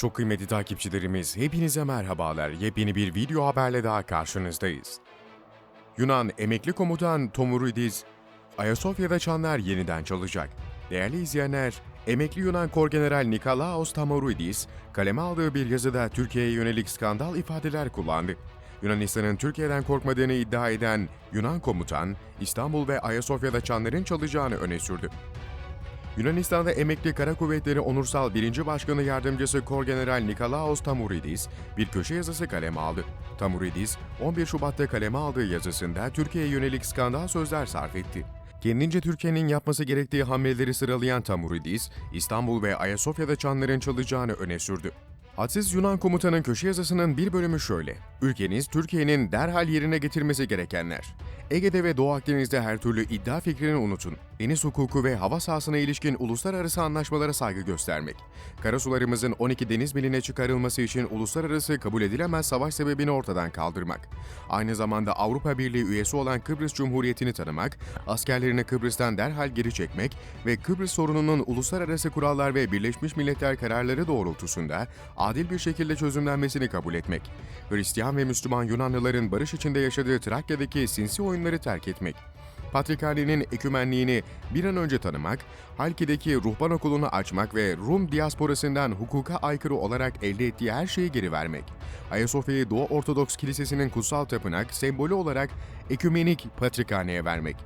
Çok kıymetli takipçilerimiz, hepinize merhabalar. Yepyeni bir video haberle daha karşınızdayız. Yunan emekli komutan Tomuridis, Ayasofya'da çanlar yeniden çalacak. Değerli izleyenler, emekli Yunan Korgeneral Nikolaos Tomuridis, kaleme aldığı bir yazıda Türkiye'ye yönelik skandal ifadeler kullandı. Yunanistan'ın Türkiye'den korkmadığını iddia eden Yunan komutan, İstanbul ve Ayasofya'da çanların çalacağını öne sürdü. Yunanistan'da emekli Kara Kuvvetleri Onursal 1. Başkanı Yardımcısı Korgeneral Nikolaos Tamuridis bir köşe yazısı kaleme aldı. Tamuridis, 11 Şubat'ta kaleme aldığı yazısında Türkiye'ye yönelik skandal sözler sarf etti. Kendince Türkiye'nin yapması gerektiği hamleleri sıralayan Tamuridis, İstanbul ve Ayasofya'da çanların çalacağını öne sürdü. Hadsiz Yunan komutanın köşe yazısının bir bölümü şöyle. Ülkeniz Türkiye'nin derhal yerine getirmesi gerekenler. Ege'de ve Doğu Akdeniz'de her türlü iddia fikrini unutun. Deniz hukuku ve hava sahasına ilişkin uluslararası anlaşmalara saygı göstermek. Karasularımızın 12 deniz miline çıkarılması için uluslararası kabul edilemez savaş sebebini ortadan kaldırmak. Aynı zamanda Avrupa Birliği üyesi olan Kıbrıs Cumhuriyeti'ni tanımak, askerlerini Kıbrıs'tan derhal geri çekmek ve Kıbrıs sorununun uluslararası kurallar ve Birleşmiş Milletler kararları doğrultusunda adil bir şekilde çözümlenmesini kabul etmek. Hristiyan ve Müslüman Yunanlıların barış içinde yaşadığı Trakya'daki sinsi oyunları terk etmek. Patrikhanenin ekümenliğini bir an önce tanımak, Halki'deki ruhban okulunu açmak ve Rum diasporasından hukuka aykırı olarak elde ettiği her şeyi geri vermek. Ayasofya'yı Doğu Ortodoks Kilisesi'nin kutsal tapınak sembolü olarak ekümenik patrikhaneye vermek.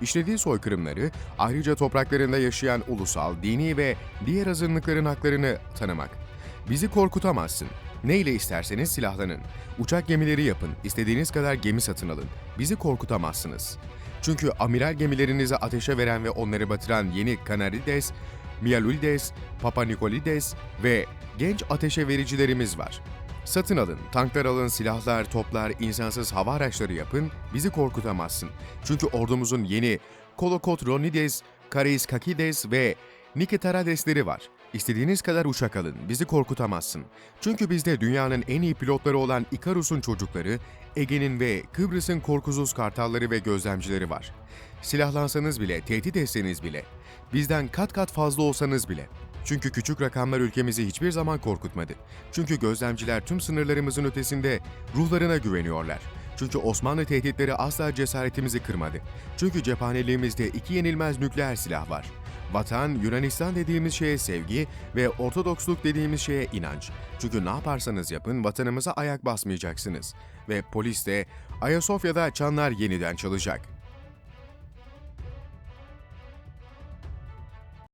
İşlediği soykırımları, ayrıca topraklarında yaşayan ulusal, dini ve diğer azınlıkların haklarını tanımak. Bizi korkutamazsın. Ne ile isterseniz silahlanın. Uçak gemileri yapın, istediğiniz kadar gemi satın alın. Bizi korkutamazsınız. Çünkü amiral gemilerinizi ateşe veren ve onları batıran yeni Kanarides, Mialulides, Papa Nikolides ve genç ateşe vericilerimiz var. Satın alın, tanklar alın, silahlar, toplar, insansız hava araçları yapın, bizi korkutamazsın. Çünkü ordumuzun yeni Kolokot Ronides, Kareis Kakides ve Nikitaradesleri var. İstediğiniz kadar uçak alın, bizi korkutamazsın. Çünkü bizde dünyanın en iyi pilotları olan Ikarus'un çocukları, Ege'nin ve Kıbrıs'ın korkusuz kartalları ve gözlemcileri var. Silahlansanız bile, tehdit etseniz bile, bizden kat kat fazla olsanız bile. Çünkü küçük rakamlar ülkemizi hiçbir zaman korkutmadı. Çünkü gözlemciler tüm sınırlarımızın ötesinde ruhlarına güveniyorlar. Çünkü Osmanlı tehditleri asla cesaretimizi kırmadı. Çünkü cephaneliğimizde iki yenilmez nükleer silah var. Vatan, Yunanistan dediğimiz şeye sevgi ve Ortodoksluk dediğimiz şeye inanç. Çünkü ne yaparsanız yapın vatanımıza ayak basmayacaksınız. Ve polis de Ayasofya'da çanlar yeniden çalacak.